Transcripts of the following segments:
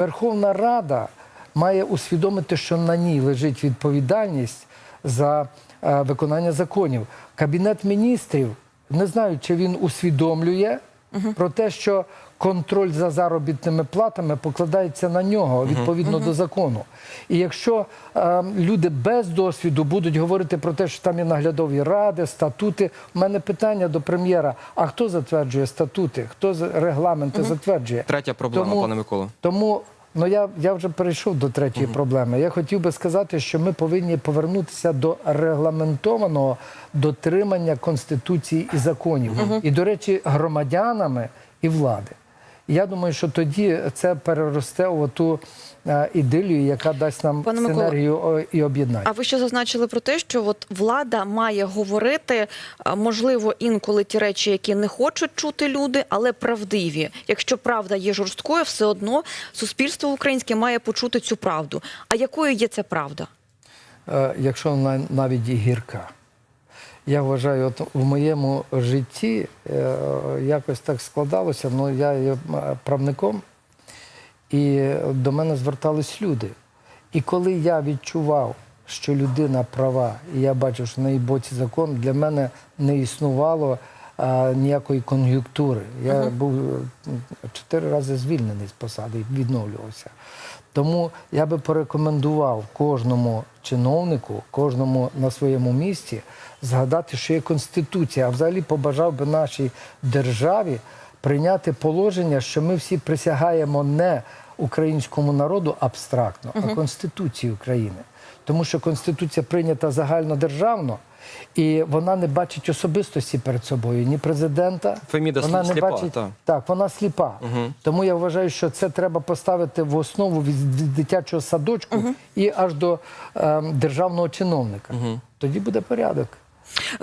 Верховна Рада має усвідомити, що на ній лежить відповідальність за е, виконання законів. Кабінет міністрів не знаю, чи він усвідомлює про те, що контроль за заробітними платами покладається на нього відповідно до закону. І якщо е, люди без досвіду будуть говорити про те, що там є наглядові ради, статути, у мене питання до прем'єра: а хто затверджує статути? Хто регламенти затверджує? Третя проблема, пане Миколо. Тому ну я, я вже перейшов до третьої проблеми. Я хотів би сказати, що ми повинні повернутися до регламентованого дотримання конституції і законів, і, до речі, громадянами і влади. Я думаю, що тоді це переросте у ту е, ідилію, яка дасть нам Пане Микола, синергію о, і об'єднання. А ви ще зазначили про те, що от влада має говорити, можливо, інколи ті речі, які не хочуть чути люди, але правдиві. Якщо правда є жорсткою, все одно суспільство українське має почути цю правду. А якою є ця правда? Е, якщо вона навіть і гірка. Я вважаю, от в моєму житті е, якось так складалося, ну я є е, правником, і до мене звертались люди. І коли я відчував, що людина права, і я бачив, що на її боці закон, для мене не існувало а, ніякої кон'юнктури. Я був е, чотири рази звільнений з посади і відновлювався. Тому я би порекомендував кожному чиновнику, кожному на своєму місці згадати, що є конституція, а взагалі побажав би нашій державі прийняти положення, що ми всі присягаємо не українському народу абстрактно, а Конституції України. Тому що Конституція прийнята загальнодержавно, і вона не бачить особистості перед собою ні президента, Феміда вона не бачить так. так, вона сліпа. Тому я вважаю, що це треба поставити в основу від від дитячого садочку і аж до е, державного чиновника. Тоді буде порядок.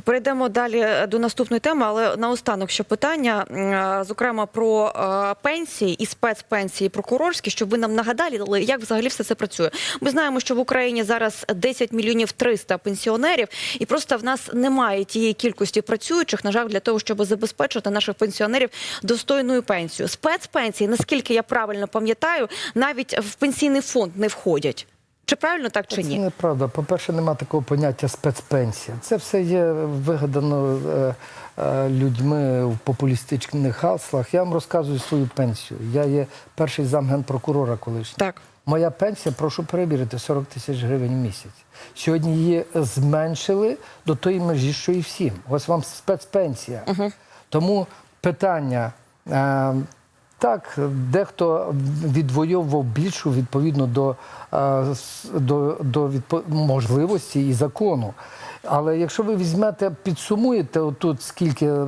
Перейдемо далі е, до наступної теми, але наостанок ще питання, е, зокрема про е, пенсії і спецпенсії прокурорські, щоб ви нам нагадали, як взагалі все це працює. Ми знаємо, що в Україні зараз 10 мільйонів 300 пенсіонерів, і просто в нас немає тієї кількості працюючих, на жаль, для того, щоб забезпечити наших пенсіонерів достойною пенсією. Спецпенсії, наскільки я правильно пам'ятаю, навіть в пенсійний фонд не входять. Чи правильно так чи ні? Це неправда. По-перше, нема такого поняття спецпенсія. Це все є вигадано е, е, людьми в популістичних гаслах. Я вам розказую свою пенсію. Я є перший зам генпрокурора колишній. Так. Моя пенсія, прошу перевірити, 40 тисяч гривень в місяць. Сьогодні її зменшили до тої межі, що і всім. Ось вам спецпенсія. Тому питання. Так, дехто відвоював більшу відповідно до, е, до, до відпо- можливості і закону. Але якщо ви візьмете, підсумуєте отут, скільки е,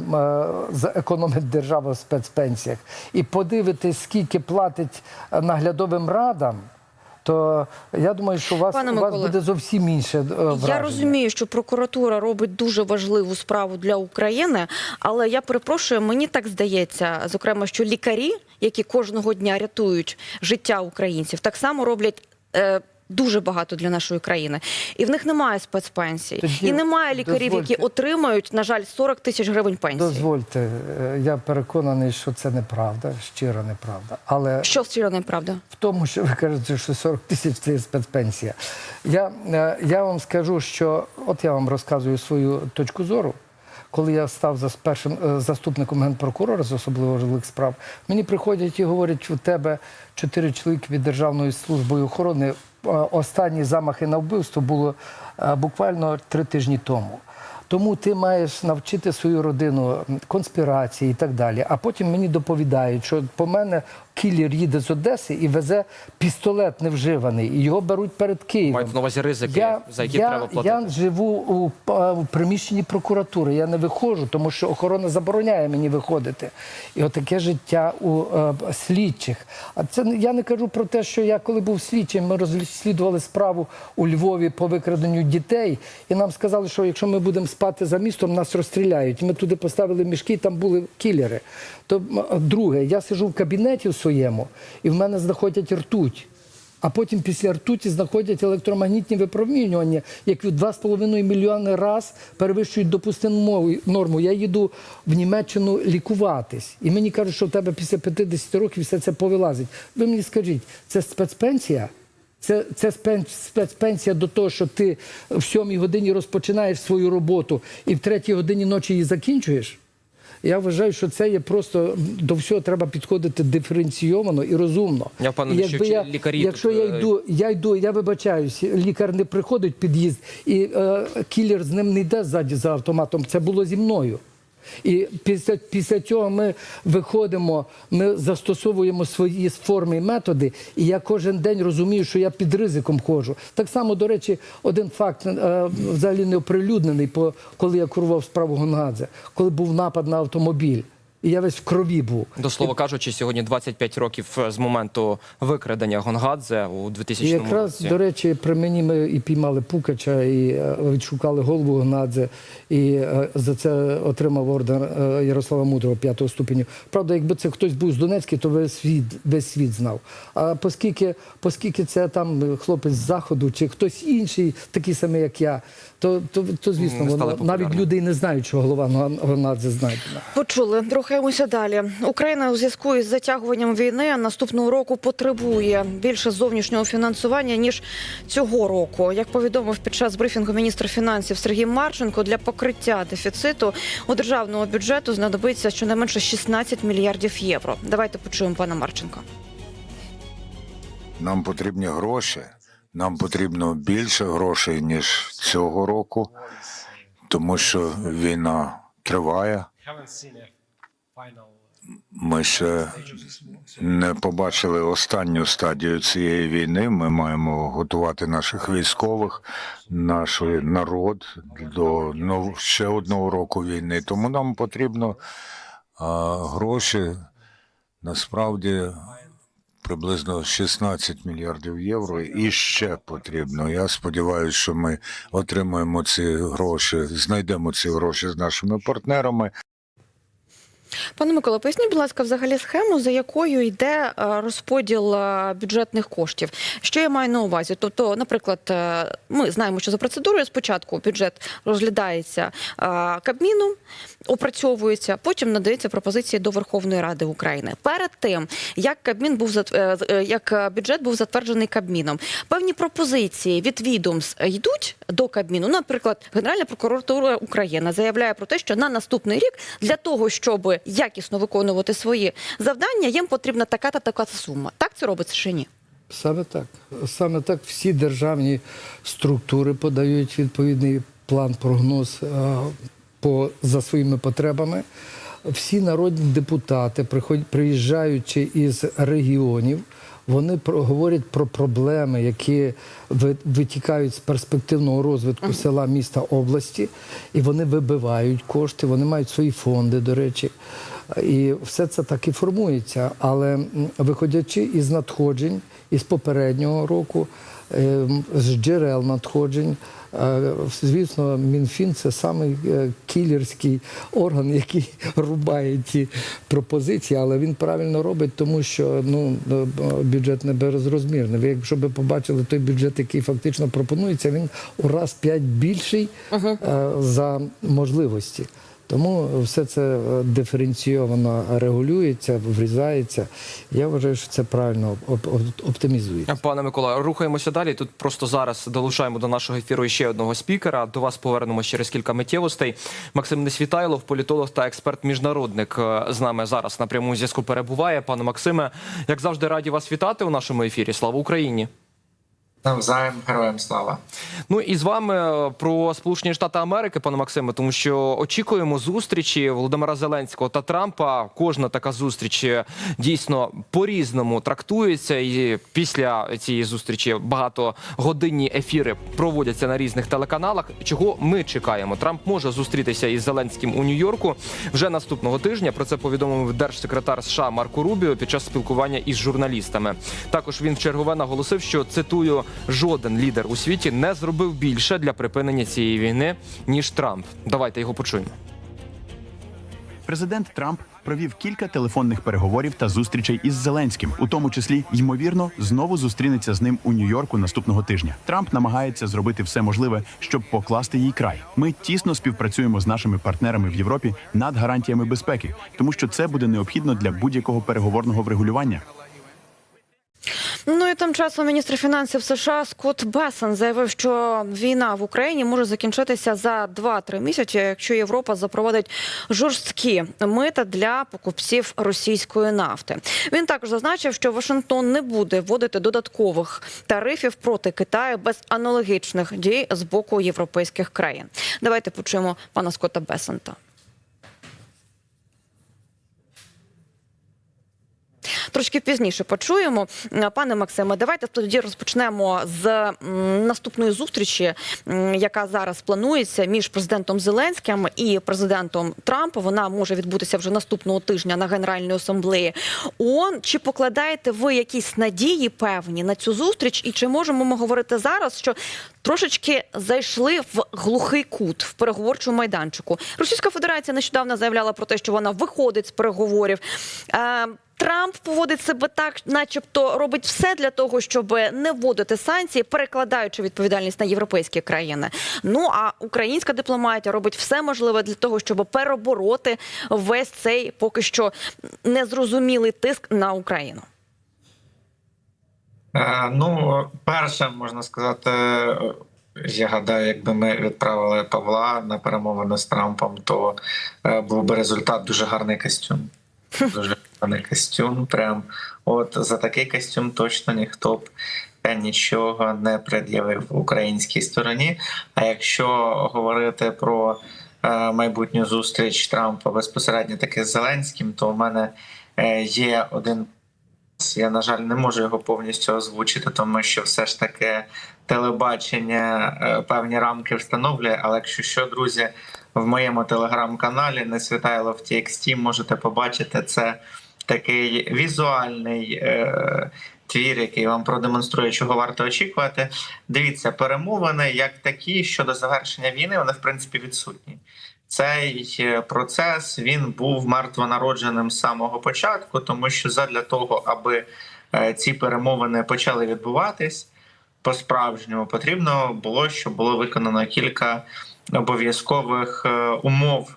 економить держава в спецпенсіях, і подивитесь, скільки платить наглядовим радам, то я думаю, що у вас, Пане у вас Миколо, буде зовсім інше е, враження. Я розумію, що прокуратура робить дуже важливу справу для України, але я перепрошую, мені так здається, зокрема, що лікарі, які кожного дня рятують життя українців, так само роблять. Е, Дуже багато для нашої країни, і в них немає спецпенсій, Тоді і немає лікарів, які дозвольте. отримають, на жаль, 40 тисяч гривень пенсії. Дозвольте, е, я переконаний, що це неправда, щира неправда. Але Що вчора неправда? в тому, що ви кажете, що 40 тисяч це спецпенсія. Я, е, я вам скажу, що от я вам розказую свою точку зору. Коли я став за першим е, заступником генпрокурора з особливо важливих справ, мені приходять і говорять, у тебе чотири чоловіки від Державної служби охорони. Останні замахи на вбивство було е, буквально три тижні тому. Тому ти маєш навчити свою родину конспірації і так далі. А потім мені доповідають, що по мене кілер їде з Одеси і везе пістолет невживаний, і його беруть перед Києвом. Мають на увазі ризики, за які я, треба платити. Я живу у, у приміщенні прокуратури. Я не виходжу, тому що охорона забороняє мені виходити. І отаке життя у е, слідчих. А це я не кажу про те, що я коли був слідчим, ми розслідували справу у Львові по викраденню дітей, і нам сказали, що якщо ми будемо спати за містом, нас розстріляють. Ми туди поставили мішки, і там були кілери. То друге, я сиджу в кабінеті в своєму, і в мене знаходять ртуть. А потім після ртуті знаходять електромагнітні випромінювання, які в 2,5 мільйони раз перевищують допустиму норму. Я їду в Німеччину лікуватись, і мені кажуть, що в тебе після 50 років все це повилазить. Ви мені скажіть, це спецпенсія? Це, це спецпенсія до того, що ти в сьомій годині розпочинаєш свою роботу і в третій годині ночі її закінчуєш? Я вважаю, що це є просто до всього треба підходити диференційовано і розумно. Я впевнений, що я, лікарі якщо тут, я е, йду, я йду, я вибачаюсь, лікар не приходить в під'їзд, і е, кілер з ним не йде ззаді за автоматом. Це було зі мною. І після, після цього ми виходимо, ми застосовуємо свої форми і методи, і я кожен день розумію, що я під ризиком ходжу. Так само, до речі, один факт е, взагалі не оприлюднений, коли я курував справу Гонгадзе, коли був напад на автомобіль. І я весь в крові був. До слова кажучи, сьогодні 25 років е, з моменту викрадення Гонгадзе у 2000 І якраз, до речі, при мені ми і піймали Пукача, і е, відшукали голову Гнадзе, і е, за це отримав орден Ярослава Мудрого п'ятого ступеню. Правда, якби це хтось був з Донецька, то весь світ, весь світ знав. А оскільки, оскільки це там хлопець з заходу чи хтось інший, такий самий, як я, то, то, то звісно, воно, навіть люди і не знають, що голова Гнадзе знайдена. Почули, рухаємося далі. Україна у зв'язку із затягуванням війни наступного року потребує більше зовнішнього фінансування ніж цього року. Як повідомив під час брифінгу міністр фінансів Сергій Марченко, для покриття дефіциту у державного бюджету знадобиться щонайменше 16 мільярдів євро. Давайте почуємо пана Марченка. Нам потрібні гроші. Нам потрібно більше грошей, ніж цього року, тому що війна триває. Ми ще не побачили останню стадію цієї війни. Ми маємо готувати наших військових, наш народ до нов- ще одного року війни. Тому нам потрібно а, гроші. Насправді приблизно 16 мільярдів євро і ще потрібно. Я сподіваюся, що ми отримаємо ці гроші, знайдемо ці гроші з нашими партнерами. Пане Микола, поясніть, будь ласка, взагалі схему, за якою йде е, розподіл е, бюджетних коштів. Що я маю на увазі? Тобто, наприклад, е, ми знаємо, що за процедурою спочатку бюджет розглядається Кабміном, опрацьовується, потім надається пропозиції до Верховної Ради України. Перед тим як Кабмін був як бюджет був затверджений Кабміном, певні пропозиції від відомств йдуть до Кабміну. Наприклад, Генеральна прокуратура України заявляє про те, що на наступний рік для того, щоб якісно виконувати свої завдання, їм потрібна така та така сума. Так це робиться чи ні? Саме так. Саме так всі державні структури подають відповідний план, прогноз е, по, за своїми потребами. Всі народні депутати, приїжджаючи із регіонів, вони про, говорять про проблеми, які ви- витікають з перспективного розвитку села, міста, області, і вони вибивають кошти, вони мають свої фонди, до речі. І все це так і формується. Але виходячи із надходжень із попереднього року, з джерел надходжень, е, звісно, Мінфін це самий е, кілерський орган, який рубає ті пропозиції, але він правильно робить, тому що ну, е, бюджет не безрозмірний. Ви якщо би побачили той бюджет, який фактично пропонується, він у раз п'ять більший е, за можливості. Тому все це е, диференційовано регулюється, врізається. Я вважаю, що це правильно оп- оп- оптимізується. Пане Микола, рухаємося далі. Тут просто зараз долучаємо до нашого ефіру ще одного спікера. До вас повернемося через кілька миттєвостей. Максим Несвітайлов, політолог та експерт-міжнародник, е, з нами зараз на прямому зв'язку перебуває. Пане Максиме, як завжди, раді вас вітати у нашому ефірі. Слава Україні! Навзаєм героям слава. Ну і з вами е, про Сполучені Штати Америки, пане Максиме, тому що очікуємо зустрічі Володимира Зеленського та Трампа. Кожна така зустріч е, дійсно по-різному трактується. І після цієї зустрічі багатогодинні ефіри проводяться на різних телеканалах. Чого ми чекаємо? Трамп може зустрітися із Зеленським у Нью-Йорку вже наступного тижня. Про це повідомив держсекретар США Марко Рубіо під час спілкування із журналістами. Також він вчергове наголосив, що цитую: жоден лідер у світі не зробив більше для припинення цієї війни ніж Трамп. Давайте його почуємо. Президент Трамп провів кілька телефонних переговорів та зустрічей із Зеленським, у тому числі ймовірно знову зустрінеться з ним у Нью-Йорку наступного тижня. Трамп намагається зробити все можливе, щоб покласти їй край. Ми тісно співпрацюємо з нашими партнерами в Європі над гарантіями безпеки, тому що це буде необхідно для будь-якого переговорного врегулювання. Ну і тим часом міністр фінансів США Скотт Бессен заявив, що війна в Україні може закінчитися за 2-3 місяці, якщо Європа запровадить жорсткі мита для покупців російської нафти. Він також зазначив, що Вашингтон не буде вводити додаткових тарифів проти Китаю без аналогічних дій з боку європейських країн. Давайте почуємо пана Скотта Бесента. Трошки пізніше почуємо. Е, Пане Максиме, давайте тоді розпочнемо з наступної зустрічі, яка зараз планується між президентом Зеленським і президентом Трампом. Вона може відбутися вже наступного тижня на Генеральній асамблеї ООН. Чи покладаєте ви якісь надії певні на цю зустріч? І чи можемо ми говорити зараз, що трошечки зайшли в глухий кут в переговорчому майданчику? Російська Федерація нещодавно заявляла про те, що вона виходить з переговорів. Трамп поводить себе так, начебто робить все для того, щоб не вводити санкції, перекладаючи відповідальність на європейські країни. Ну а українська дипломатія робить все можливе для того, щоб перебороти весь цей поки що незрозумілий тиск на Україну. Е, ну, перше, можна сказати, я гадаю, якби ми відправили Павла на перемовини з Трампом, то е, був би результат дуже гарний костюм. Дуже гарний костюм. Прям от за такий костюм точно ніхто б е, нічого не пред'явив українській стороні. А якщо говорити про е, майбутню зустріч Трампа безпосередньо таки з Зеленським, то у мене е, є один я, на жаль, не можу його повністю озвучити, тому що все ж таки телебачення певні рамки встановлює. Але якщо що, друзі, в моєму телеграм-каналі Несвітайло в TXT можете побачити це такий візуальний е, твір, який вам продемонструє, чого варто очікувати. Дивіться, перемовини як такі щодо завершення війни, вони в принципі відсутні. Цей е, процес він був мертвонародженим з самого початку, тому що задля того, аби е, ці перемовини почали відбуватись по-справжньому, потрібно було, щоб було виконано кілька обов'язкових е, умов,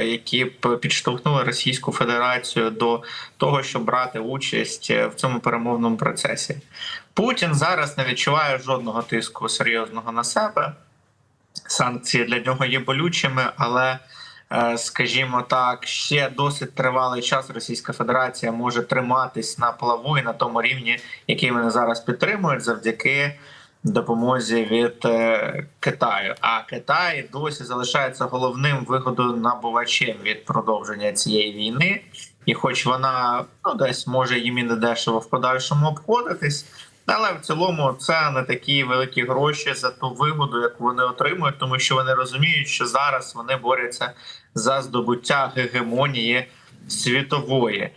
які б підштовхнули Російську Федерацію до того, щоб брати участь е, в цьому перемовному процесі. Путін зараз не відчуває жодного тиску серйозного на себе санкції для нього є болючими, але, е, скажімо так, ще досить тривалий час Російська Федерація може триматись на плаву і на тому рівні, який вони зараз підтримують, завдяки допомозі від е, Китаю. А Китай досі залишається головним вигодонабувачем від продовження цієї війни. І, хоч вона ну десь може їм і не дешево в подальшому обходитись, але в цілому це не такі великі гроші за ту вигоду, яку вони отримують, тому що вони розуміють, що зараз вони борються за здобуття гегемонії світової.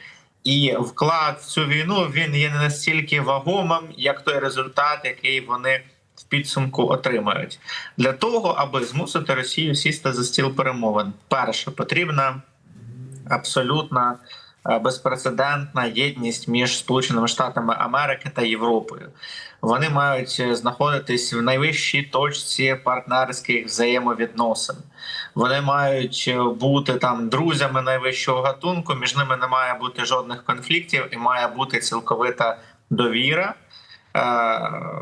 І вклад в цю війну він є не настільки вагомим, як той результат, який вони в підсумку отримають. Для того, аби змусити Росію сісти за стіл перемовин, перше потрібна абсолютна е, безпрецедентна єдність між Сполученими Штатами Америки та Європою. Вони мають е, знаходитись в найвищій точці партнерських взаємовідносин. Вони мають е, бути там друзями найвищого гатунку. Між ними не має бути жодних конфліктів, і має бути цілковита довіра е,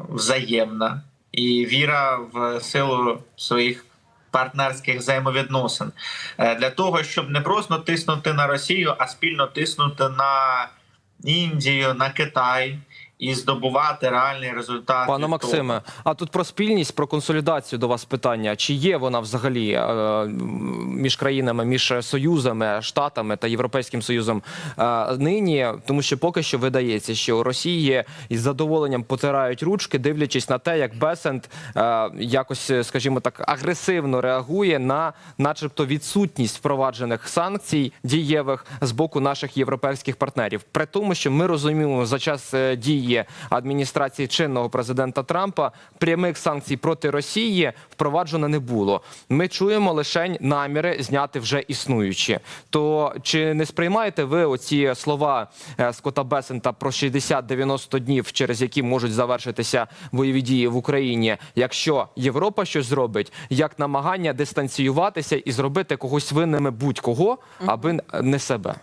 взаємна і віра в силу своїх партнерських взаємовідносин Е, для того, щоб не просто тиснути на Росію, а спільно тиснути на Індію, на Китай і здобувати реальний результат. Пане Максиме, а тут про спільність, про консолідацію до вас питання. Чи є вона взагалі е, між країнами, між союзами, штатами та європейським союзом е, нині? Тому що поки що видається, що Росії із задоволенням потирають ручки, дивлячись на те, як Бесент е, якось, скажімо так, агресивно реагує на, начебто, відсутність впроваджених санкцій дієвих з боку наших європейських партнерів. При тому, що ми розуміємо за час е, дії адміністрації чинного президента Трампа прямих санкцій проти Росії впроваджено не було. Ми чуємо лише наміри зняти вже існуючі. То чи не сприймаєте ви оці слова е, Скотта Бесента про 60-90 днів, через які можуть завершитися бойові дії в Україні, якщо Європа щось зробить, як намагання дистанціюватися і зробити когось винними будь-кого, аби не себе?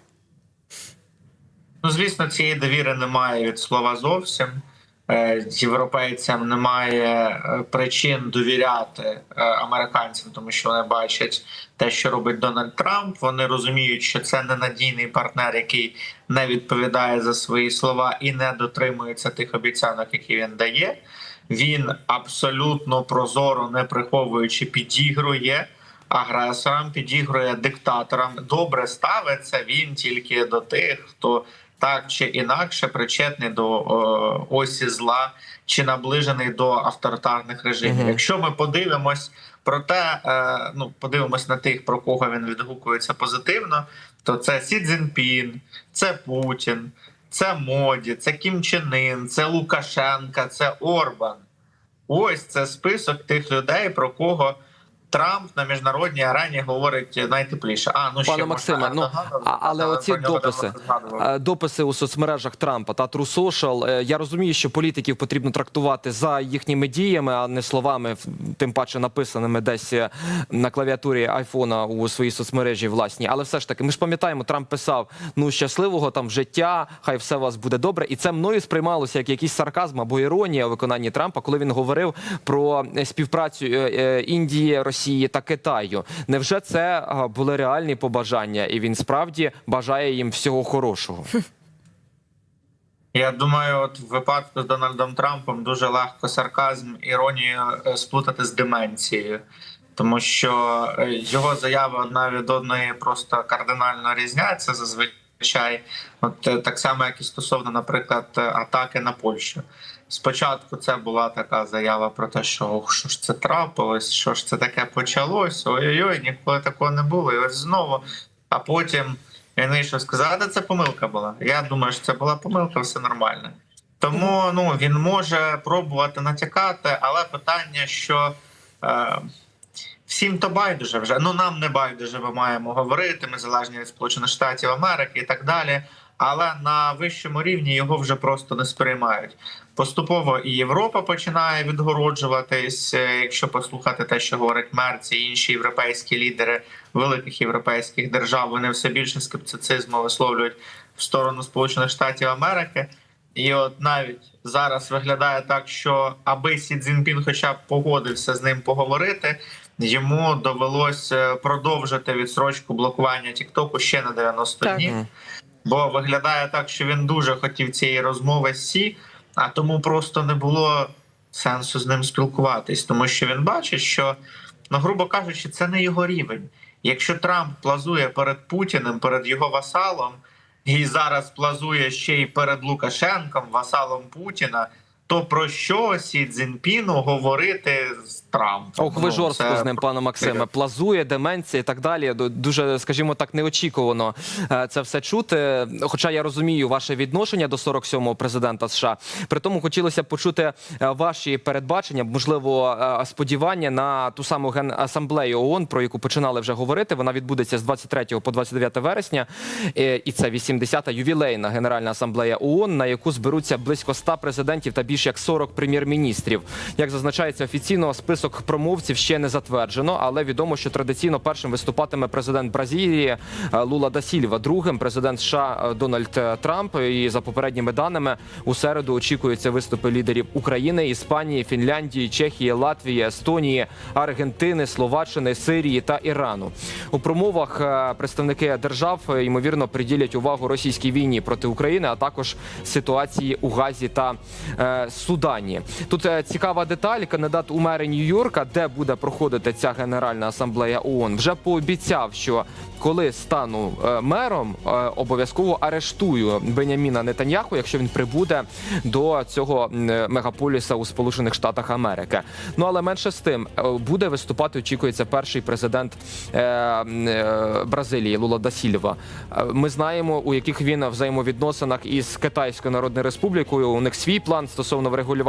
Ну, звісно, цієї довіри немає від слова зовсім. Е, Європейцям немає е, причин довіряти е, американцям, тому що вони бачать те, що робить Дональд Трамп. Вони розуміють, що це ненадійний партнер, який не відповідає за свої слова і не дотримується тих обіцянок, які він дає. Він абсолютно прозоро, не приховуючи, підігрує агресорам, підігрує диктаторам. Добре ставиться він тільки до тих, хто так чи інакше причетний до е, осі зла чи наближений до авторитарних режимів. Мгм. Якщо ми подивимось про те, е, ну подивимось на тих, про кого він відгукується позитивно, то це Сі Цзіньпін, це Путін, це Моді, це Кім Чен Ын, це Лукашенка, це Орбан. Ось це список тих людей, про кого Трамп на міжнародній арені говорить найтепліше. А ну ще Пане Максиме, ну а, але оці дописи, е, дописи у соцмережах Трампа та True Social, е, Я розумію, що політиків потрібно трактувати за їхніми діями, а не словами, тим паче написаними десь е, на клавіатурі айфона у своїй соцмережі власній. Але все ж таки, ми ж пам'ятаємо, Трамп писав: ну щасливого там життя, хай все у вас буде добре. І це мною сприймалося як якийсь сарказм або іронія у виконанні Трампа, коли він говорив про співпрацю Індії, Росії та Китаю. Невже це були реальні побажання, і він справді бажає їм всього хорошого? Я думаю, от в випадку з Дональдом Трампом дуже легко сарказм, іронію е, сплутати з деменцією, тому що е, його заяви одна від одної просто кардинально різняться зазвичай. От е, так само, як і стосовно, наприклад, атаки на Польщу. Спочатку це була така заява про те, що ох, що ж це трапилось, що ж це таке почалось. Ой-ой-ой, ніколи такого не було. І ось знову. А потім він вийшов сказати, це помилка була. Я думаю, що це була помилка, все нормально. Тому ну він може пробувати натякати, але питання, що е, всім то байдуже вже. Ну нам не байдуже, ми маємо говорити. Ми залежні від Сполучених Штатів Америки і так далі. Але на вищому рівні його вже просто не сприймають. Поступово і Європа починає відгороджуватись. е, Якщо послухати те, що говорить Мерц і інші європейські лідери великих європейських держав, вони все більше скептицизму висловлюють в сторону Сполучених Штатів Америки. І от навіть зараз виглядає так, що аби Сі Цзіньпін хоча б погодився з ним поговорити, йому довелося продовжити відсрочку блокування Тіктоку ще на 90 Так. днів. Бо виглядає так, що він дуже хотів цієї розмови з Сі, а тому просто не було сенсу з ним спілкуватись, тому що він бачить, що, ну, грубо кажучи, це не його рівень. Якщо Трамп плазує перед Путіним, перед його васалом, і зараз плазує ще й перед Лукашенком, васалом Путіна, то про що Сі Цзіньпіну говорити з Трампом? Ох, ви Ну, жорстко це з ним, пане Максиме. Плазує, деменція і так далі. Дуже, скажімо так, неочікувано е, це все чути. Хоча я розумію ваше відношення до 47-го президента США. При тому хотілося б почути е, ваші передбачення, можливо, е, сподівання на ту саму генасамблею ООН, про яку починали вже говорити. Вона відбудеться з 23 по 29 вересня, і це 80-та ювілейна генеральна асамблея ООН, на яку зберуться близько 100 президентів та більш як 40 прем'єр-міністрів. Як зазначається офіційно, список промовців ще не затверджено, але відомо, що традиційно першим виступатиме президент Бразилії е, Лула да Сільва, другим президент США е, Дональд е, Трамп. І за попередніми даними у середу очікуються виступи лідерів України, Іспанії, Фінляндії, Чехії, Латвії, Естонії, Аргентини, Словаччини, Сирії та Ірану. У промовах представники держав ймовірно приділять увагу російській війні проти України, а також ситуації у Газі та Судані. Тут е, цікава деталь. Кандидат у мери Нью-Йорка, де буде проходити ця генеральна асамблея ООН, вже пообіцяв, що коли стану е, мером, е, обов'язково арештую Беняміна Нетаньяху, якщо він прибуде до цього мегаполіса у Сполучених Штатах Америки. Ну але менше з тим буде виступати. Очікується перший президент Бразилії Лула да Сільва. Е, Ми знаємо, у яких він взаємовідносинах із Китайською Народною Республікою. У них свій план стосовно врегулювання.